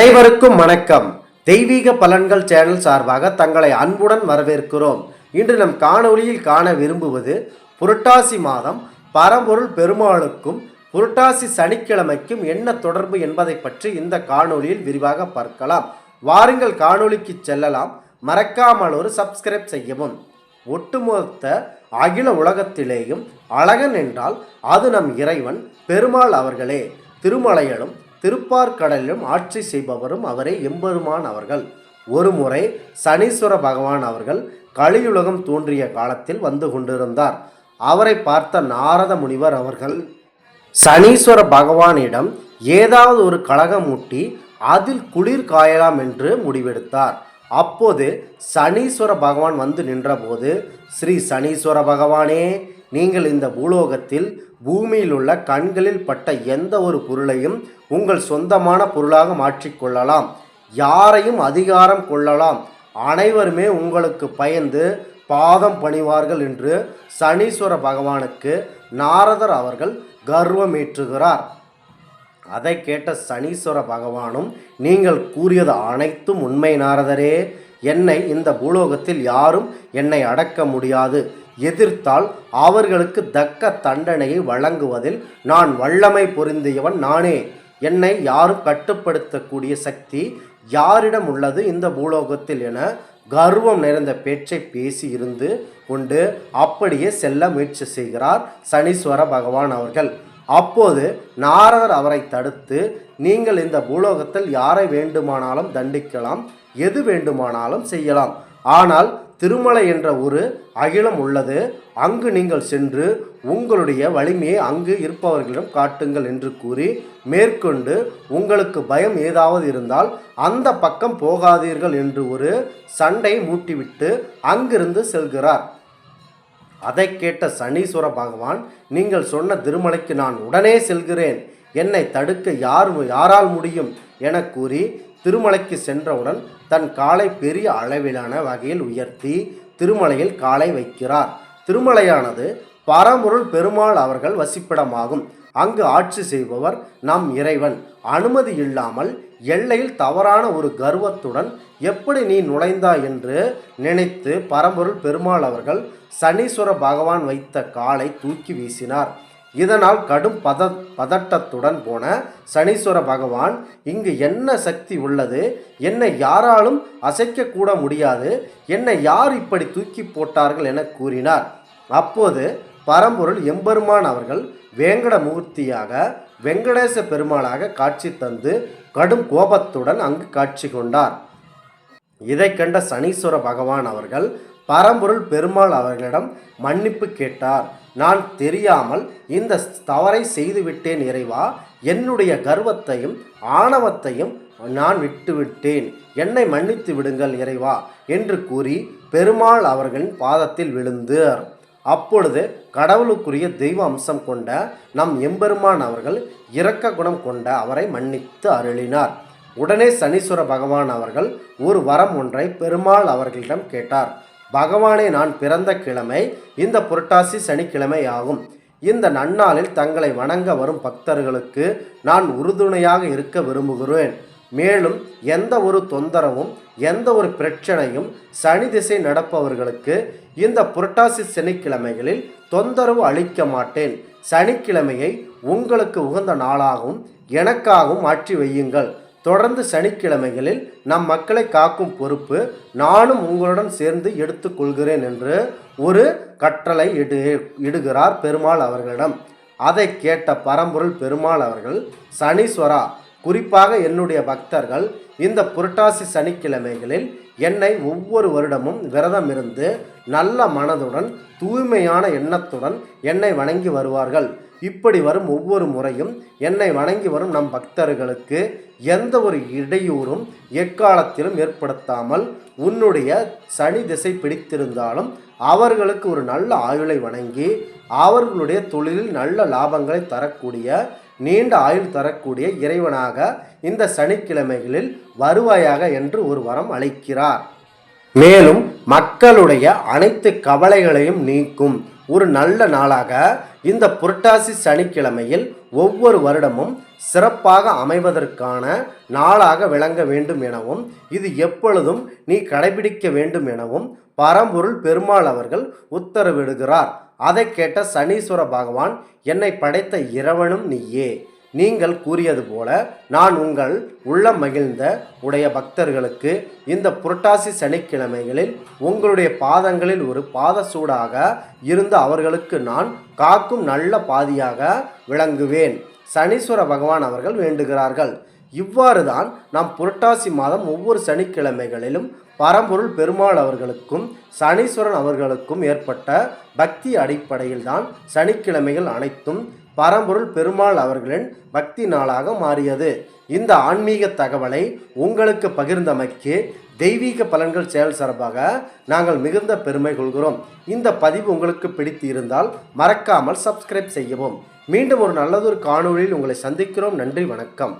அனைவருக்கும் வணக்கம். தெய்வீக பலன்கள் சேனல் சார்பாக தங்களை அன்புடன் வரவேற்கிறோம். இன்று நம் காணொளியில் காண விரும்புவது புரட்டாசி மாதம் பரம்பொருள் பெருமாளுக்கும் புரட்டாசி சனிக்கிழமைக்கும் என்ன தொடர்பு என்பதை பற்றி இந்த காணொளியில் விரிவாக பார்க்கலாம். வாருங்கள் காணொளிக்கு செல்லலாம். மறக்காமல் ஒரு சப்ஸ்கிரைப் செய்யவும். ஒட்டுமொத்த அகில உலகத்திலேயும் அழகன் என்றால் அது நம் இறைவன் பெருமாள் அவர்களே. திருமலையிலும் திருப்பார்கடலிலும் ஆட்சி செய்பவரும் அவரே எம்பெருமான் அவர்கள். ஒருமுறை சனீஸ்வர பகவான் அவர்கள் கலியுலகம் தோன்றிய காலத்தில் வந்து கொண்டிருந்தார். அவரை பார்த்த நாரத முனிவர் அவர்கள் சனீஸ்வர பகவானிடம் ஏதாவது ஒரு கழகம் ஊட்டி அதில் குளிர் காயலாம் என்று முடிவெடுத்தார். அப்போது சனீஸ்வர பகவான் வந்து நின்றபோது ஸ்ரீ சனீஸ்வர பகவானே நீங்கள் இந்த பூலோகத்தில் பூமியில் உள்ள கண்களில் பட்ட எந்த ஒரு பொருளையும் உங்கள் சொந்தமான பொருளாக மாற்றிக்கொள்ளலாம் யாரையும் அதிகாரம் கொள்ளலாம். அனைவருமே உங்களுக்கு பயந்து பாதம் பணிவார்கள் என்று சனீஸ்வர பகவானுக்கு நாரதர் அவர்கள் கர்வமேற்றுகிறார். அதை கேட்ட சனீஸ்வர பகவானும் நீங்கள் கூறியது அனைத்தும் உண்மை நாரதரே. என்னை இந்த பூலோகத்தில் யாரும் என்னை அடக்க முடியாது. எதிர்த்தால் அவர்களுக்கு தக்க தண்டனையை வழங்குவதில் நான் வல்லமை பொருந்தியவன் நானே. என்னை யாரும் கட்டுப்படுத்தக்கூடிய சக்தி யாரிடம் உள்ளது இந்த பூலோகத்தில் என கர்வம் நிறைந்த பேச்சை பேசி இருந்து கொண்டு அப்படியே செல்ல முயற்சி செய்கிறார் சனீஸ்வர பகவான் அவர்கள். அப்போது நாரதர் அவரை தடுத்து நீங்கள் இந்த பூலோகத்தில் யாரை வேண்டுமானாலும் தண்டிக்கலாம் எது வேண்டுமானாலும் செய்யலாம். ஆனால் திருமலை என்ற ஒரு அகிலம் உள்ளது. அங்கு நீங்கள் சென்று உங்களுடைய வலிமையை அங்கு இருப்பவர்களிடம் காட்டுங்கள் என்று கூறி மேற்கொண்டு உங்களுக்கு பயம் ஏதாவது இருந்தால் அந்த பக்கம் போகாதீர்கள் என்று ஒரு சண்டை மூட்டிவிட்டு அங்கிருந்து செல்கிறார். அதை கேட்ட சனீஸ்வர பகவான் நீங்கள் சொன்ன திருமலைக்கு நான் உடனே செல்கிறேன். என்னை தடுக்க யார் யாரால் முடியும்? என கூறி திருமலைக்கு சென்றவுடன் தன் காலை பெரிய அளவிலான வகையில் உயர்த்தி திருமலையில் காலை வைக்கிறார். திருமலையானது பரம்பொருள் பெருமாள் அவர்கள் வசிப்பிடமாகும். அங்கு ஆட்சி செய்பவர் நம் இறைவன். அனுமதி இல்லாமல் எல்லையில் தவறான ஒரு கர்வத்துடன் எப்படி நீ நுழைந்தாய் என்று நினைத்து பரம்பொருள் பெருமாள் அவர்கள் சனீஸ்வர பகவான் வைத்த காலை தூக்கி வீசினார். இதனால் கடும் பத பதட்டத்துடன் போன சனீஸ்வர பகவான் இங்கு என்ன சக்தி உள்ளது? என்னை யாராலும் அசைக்கக்கூட முடியாது. என்னை யார் இப்படி தூக்கி போட்டார்கள் என கூறினார். அப்போது பரம்பொருள் எம்பெருமான் அவர்கள் வேங்கடமூர்த்தியாக வெங்கடேச பெருமாளாக காட்சி தந்து கடும் கோபத்துடன் அங்கு காட்சி கொண்டார். இதை கண்ட சனீஸ்வர பகவான் அவர்கள் பரம்பொருள் பெருமாள் அவர்களிடம் மன்னிப்பு கேட்டார். நான் தெரியாமல் இந்த தவறை செய்துவிட்டேன் இறைவா. என்னுடைய கர்வத்தையும் ஆணவத்தையும் நான் விட்டுவிட்டேன். என்னை மன்னித்து விடுங்கள் இறைவா என்று கூறி பெருமாள் அவர்களின் பாதத்தில் விழுந்தார். அப்பொழுது கடவுளுக்குரிய தெய்வ அம்சம் கொண்ட நம் எம்பெருமான் அவர்கள் இரக்க குணம் கொண்ட அவரை மன்னித்து அருளினார். உடனே சனீஸ்வர பகவான் அவர்கள் ஒரு வரம் ஒன்றை பெருமாள் அவர்களிடம் கேட்டார். பகவானே நான் பிறந்த கிழமை இந்த புரட்டாசி சனிக்கிழமை ஆகும். இந்த நன்னாளில் தங்களை வணங்க வரும் பக்தர்களுக்கு நான் உறுதுணையாக இருக்க விரும்புகிறேன். மேலும் எந்த ஒரு தொந்தரவும் எந்த ஒரு பிரச்சனையும் சனி திசை நடப்பவர்களுக்கு இந்த புரட்டாசி சனிக்கிழமைகளில் தொந்தரவு அளிக்க மாட்டேன். சனிக்கிழமையை உங்களுக்கு உகந்த நாளாகவும் எனக்காகவும் மாற்றி வையுங்கள். தொடர்ந்து சனிக்கிழமைகளில் நம் மக்களை காக்கும் பொறுப்பு நானும் உங்களுடன் சேர்ந்து எடுத்துக்கொள்கிறேன் என்று ஒரு கற்றலை இடு இடுகிறார் பெருமாள் அவர்களிடம். அதை கேட்ட பரம்பொருள் பெருமாள் அவர்கள் சனீஸ்வரா குறிப்பாக என்னுடைய பக்தர்கள் இந்த புரட்டாசி சனிக்கிழமைகளில் என்னை ஒவ்வொரு வருடமும் விரதம் இருந்து நல்ல மனதுடன் தூய்மையான எண்ணத்துடன் என்னை வணங்கி வருவார்கள். இப்படி வரும் ஒவ்வொரு முறையும் என்னை வணங்கி வரும் நம் பக்தர்களுக்கு எந்த ஒரு இடையூறும் எக்காலத்திலும் ஏற்படுத்தாமல் உன்னுடைய சனி திசை பிடித்திருந்தாலும் அவர்களுக்கு ஒரு நல்ல ஆயுளை வணங்கி அவர்களுடைய தொழிலில் நல்ல லாபங்களை தரக்கூடிய நீண்ட ஆயுள் தரக்கூடிய இறைவனாக இந்த சனிக்கிழமைகளில் வருவாயாக என்று ஒரு வரம் அளிக்கிறார். மேலும் மக்களுடைய அனைத்து கவலைகளையும் நீக்கும் ஒரு நல்ல நாளாக இந்த புரட்டாசி சனிக்கிழமையில் ஒவ்வொரு வருடமும் சிறப்பாக அமைவதற்கான நாளாக விளங்க வேண்டும் எனவும் இது எப்பொழுதும் நீ கடைபிடிக்க வேண்டும் எனவும் பரம்பொருள் பெருமாள் அவர்கள் உத்தரவிடுகிறார். அதை கேட்ட சனீஸ்வர பகவான் என்னை படைத்த இறைவனும் நீயே. நீங்கள் கூறியது போல நான் உங்கள் உள்ளம் மகிழ்ந்த உடைய பக்தர்களுக்கு இந்த புரட்டாசி சனிக்கிழமைகளில் உங்களுடைய பாதங்களில் ஒரு பாதசூடாக இருந்து அவர்களுக்கு நான் காக்கும் நல்ல பாதியாக விளங்குவேன். சனீஸ்வர பகவான் அவர்கள் வேண்டுகிறார்கள். இவ்வாறு தான் நாம் புரட்டாசி மாதம் ஒவ்வொரு சனிக்கிழமைகளிலும் பரம்பொருள் பெருமாள் அவர்களுக்கும் சனீஸ்வரன் அவர்களுக்கும் ஏற்பட்ட பக்தி அடிப்படையில் தான் சனிக்கிழமைகள் அனைத்தும் பரம்பொருள் பெருமாள் அவர்களின் பக்தி நாளாக மாறியது. இந்த ஆன்மீக தகவலை உங்களுக்கு பகிர்ந்தமைக்கு தெய்வீக பலன்கள் செயல் சார்பாக நாங்கள் மிகுந்த பெருமை கொள்கிறோம். இந்த பதிவு உங்களுக்கு பிடித்து இருந்தால் மறக்காமல் சப்ஸ்கிரைப் செய்யவும். மீண்டும் ஒரு நல்லதொரு காணொளியில் உங்களை சந்திக்கிறோம். நன்றி வணக்கம்.